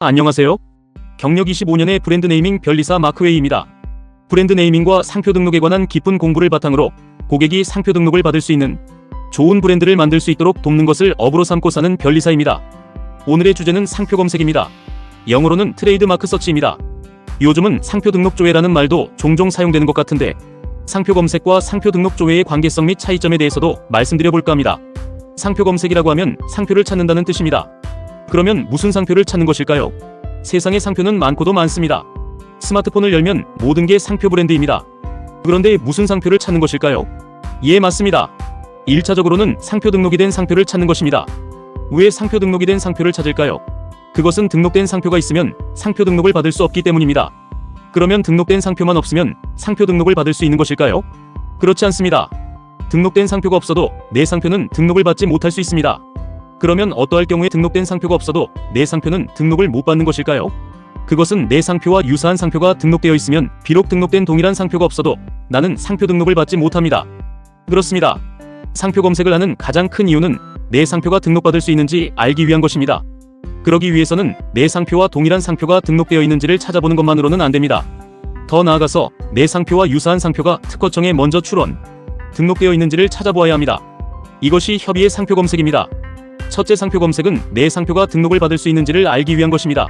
안녕하세요. 경력 25년의 브랜드 네이밍 별리사 마크웨이입니다. 브랜드 네이밍과 상표 등록에 관한 깊은 공부를 바탕으로 고객이 상표 등록을 받을 수 있는 좋은 브랜드를 만들 수 있도록 돕는 것을 업으로 삼고 사는 별리사입니다. 오늘의 주제는 상표 검색입니다. 영어로는 트레이드 마크 서치입니다. 요즘은 상표 등록 조회라는 말도 종종 사용되는 것 같은데 상표 검색과 상표 등록 조회의 관계성 및 차이점에 대해서도 말씀드려 볼까 합니다. 상표 검색이라고 하면 상표를 찾는다는 뜻입니다. 그러면 무슨 상표를 찾는 것일까요? 세상에 상표는 많고도 많습니다. 스마트폰을 열면 모든 게 상표 브랜드입니다. 그런데 무슨 상표를 찾는 것일까요? 예, 맞습니다. 1차적으로는 상표 등록이 된 상표를 찾는 것입니다. 왜 상표 등록이 된 상표를 찾을까요? 그것은 등록된 상표가 있으면 상표 등록을 받을 수 없기 때문입니다. 그러면 등록된 상표만 없으면 상표 등록을 받을 수 있는 것일까요? 그렇지 않습니다. 등록된 상표가 없어도 내 상표는 등록을 받지 못할 수 있습니다. 그러면 어떠할 경우에 등록된 상표가 없어도 내 상표는 등록을 못 받는 것일까요? 그것은 내 상표와 유사한 상표가 등록되어 있으면 비록 등록된 동일한 상표가 없어도 나는 상표 등록을 받지 못합니다. 그렇습니다. 상표 검색을 하는 가장 큰 이유는 내 상표가 등록받을 수 있는지 알기 위한 것입니다. 그러기 위해서는 내 상표와 동일한 상표가 등록되어 있는지를 찾아보는 것만으로는 안 됩니다. 더 나아가서 내 상표와 유사한 상표가 특허청에 먼저 출원, 등록되어 있는지를 찾아보아야 합니다. 이것이 협의의 상표 검색입니다. 첫째 상표 검색은 내 상표가 등록을 받을 수 있는지를 알기 위한 것입니다.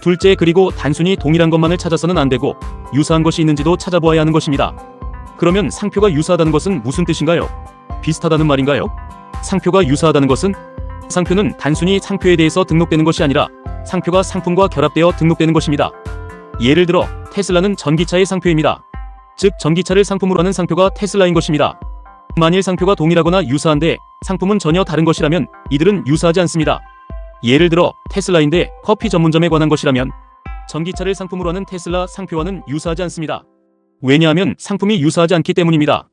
둘째 그리고 단순히 동일한 것만을 찾아서는 안 되고 유사한 것이 있는지도 찾아보아야 하는 것입니다. 그러면 상표가 유사하다는 것은 무슨 뜻인가요? 비슷하다는 말인가요? 상표가 유사하다는 것은 상표는 단순히 상표에 대해서 등록되는 것이 아니라 상표가 상품과 결합되어 등록되는 것입니다. 예를 들어 테슬라는 전기차의 상표입니다. 즉 전기차를 상품으로 하는 상표가 테슬라인 것입니다. 만일 상표가 동일하거나 유사한데 상품은 전혀 다른 것이라면 이들은 유사하지 않습니다. 예를 들어 테슬라인데 커피 전문점에 관한 것이라면 전기차를 상품으로 하는 테슬라 상표와는 유사하지 않습니다. 왜냐하면 상품이 유사하지 않기 때문입니다.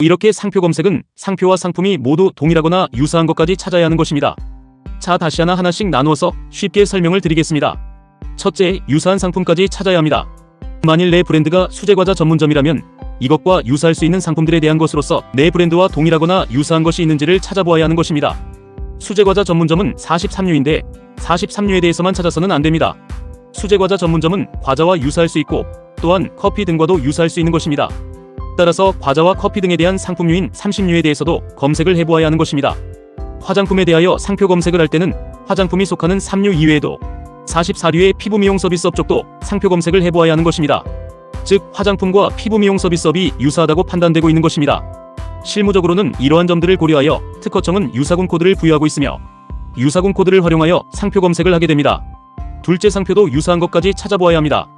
이렇게 상표 검색은 상표와 상품이 모두 동일하거나 유사한 것까지 찾아야 하는 것입니다. 자, 다시 하나 하나씩 나누어서 쉽게 설명을 드리겠습니다. 첫째, 유사한 상품까지 찾아야 합니다. 만일 내 브랜드가 수제과자 전문점이라면 이것과 유사할 수 있는 상품들에 대한 것으로서 내 브랜드와 동일하거나 유사한 것이 있는지를 찾아보아야 하는 것입니다. 수제과자 전문점은 43류인데 43류에 대해서만 찾아서는 안 됩니다. 수제과자 전문점은 과자와 유사할 수 있고 또한 커피 등과도 유사할 수 있는 것입니다. 따라서 과자와 커피 등에 대한 상품류인 30류에 대해서도 검색을 해보아야 하는 것입니다. 화장품에 대하여 상표 검색을 할 때는 화장품이 속하는 3류 이외에도 44류의 피부 미용 서비스업 쪽도 상표 검색을 해보아야 하는 것입니다. 즉 화장품과 피부 미용 서비스업이 유사하다고 판단되고 있는 것입니다. 실무적으로는 이러한 점들을 고려하여 특허청은 유사군 코드를 부여하고 있으며 유사군 코드를 활용하여 상표 검색을 하게 됩니다. 둘째 상표도 유사한 것까지 찾아보아야 합니다.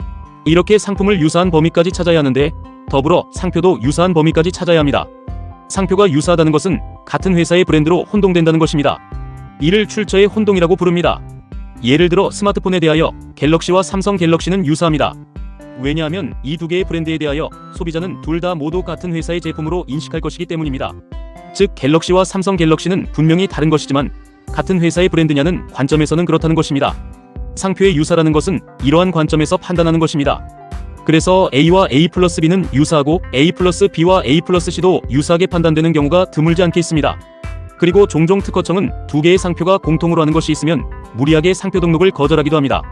이렇게 상품을 유사한 범위까지 찾아야 하는데 더불어 상표도 유사한 범위까지 찾아야 합니다. 상표가 유사하다는 것은 같은 회사의 브랜드로 혼동된다는 것입니다. 이를 출처의 혼동이라고 부릅니다. 예를 들어 스마트폰에 대하여 갤럭시와 삼성 갤럭시는 유사합니다. 왜냐하면 이 두 개의 브랜드에 대하여 소비자는 둘 다 모두 같은 회사의 제품으로 인식할 것이기 때문입니다. 즉 갤럭시와 삼성 갤럭시는 분명히 다른 것이지만 같은 회사의 브랜드냐는 관점에서는 그렇다는 것입니다. 상표의 유사라는 것은 이러한 관점에서 판단하는 것입니다. 그래서 A와 A 플러스 B는 유사하고 A 플러스 B와 A 플러스 C도 유사하게 판단되는 경우가 드물지 않게 있습니다. 그리고 종종 특허청은 두 개의 상표가 공통으로 하는 것이 있으면 무리하게 상표 등록을 거절하기도 합니다.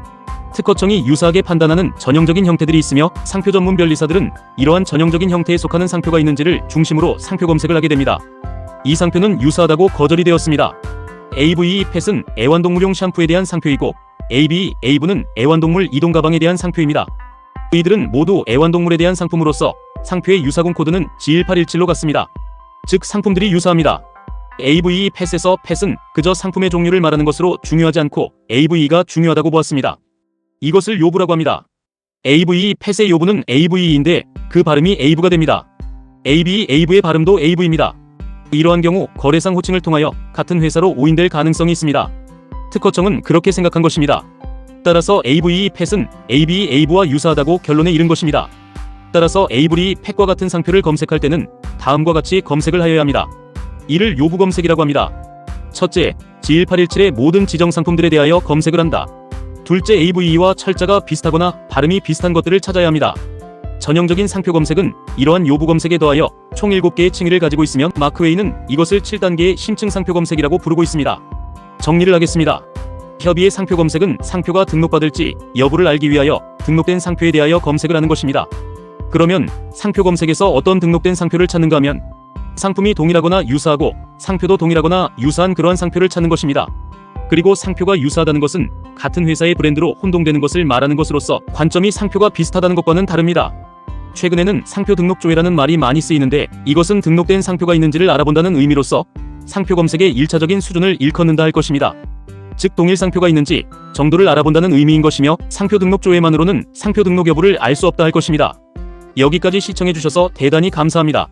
특허청이 유사하게 판단하는 전형적인 형태들이 있으며 상표 전문 변리사들은 이러한 전형적인 형태에 속하는 상표가 있는지를 중심으로 상표 검색을 하게 됩니다. 이 상표는 유사하다고 거절이 되었습니다. AVE 펫은 애완동물용 샴푸에 대한 상표이고 AB, AV는 애완동물 이동 가방에 대한 상표입니다. 이들은 모두 애완동물에 대한 상품으로서 상표의 유사군 코드는 G1817로 같습니다. 즉 상품들이 유사합니다. AVE 펫에서 펫은 그저 상품의 종류를 말하는 것으로 중요하지 않고 AVE가 중요하다고 보았습니다. 이것을 요부라고 합니다. AVE 펫의 요부는 AVE인데 그 발음이 AV가 됩니다. AB, AV의 발음도 AV입니다. 이러한 경우 거래상 호칭을 통하여 같은 회사로 오인될 가능성이 있습니다. 특허청은 그렇게 생각한 것입니다. 따라서 AVE 펫은 AB, AV와 유사하다고 결론에 이른 것입니다. 따라서 AVE 펫과 같은 상표를 검색할 때는 다음과 같이 검색을 하여야 합니다. 이를 요부 검색이라고 합니다. 첫째, G1817의 모든 지정 상품들에 대하여 검색을 한다. 둘째, AVE와 철자가 비슷하거나 발음이 비슷한 것들을 찾아야 합니다. 전형적인 상표 검색은 이러한 요부 검색에 더하여 총 7개의 층위를 가지고 있으며 마크웨이는 이것을 7단계의 심층 상표 검색이라고 부르고 있습니다. 정리를 하겠습니다. 협의의 상표 검색은 상표가 등록받을지 여부를 알기 위하여 등록된 상표에 대하여 검색을 하는 것입니다. 그러면 상표 검색에서 어떤 등록된 상표를 찾는가 하면 상품이 동일하거나 유사하고 상표도 동일하거나 유사한 그러한 상표를 찾는 것입니다. 그리고 상표가 유사하다는 것은 같은 회사의 브랜드로 혼동되는 것을 말하는 것으로서 관점이 상표가 비슷하다는 것과는 다릅니다. 최근에는 상표 등록 조회라는 말이 많이 쓰이는데 이것은 등록된 상표가 있는지를 알아본다는 의미로서 상표 검색의 1차적인 수준을 일컫는다 할 것입니다. 즉 동일 상표가 있는지 정도를 알아본다는 의미인 것이며 상표 등록 조회만으로는 상표 등록 여부를 알 수 없다 할 것입니다. 여기까지 시청해주셔서 대단히 감사합니다.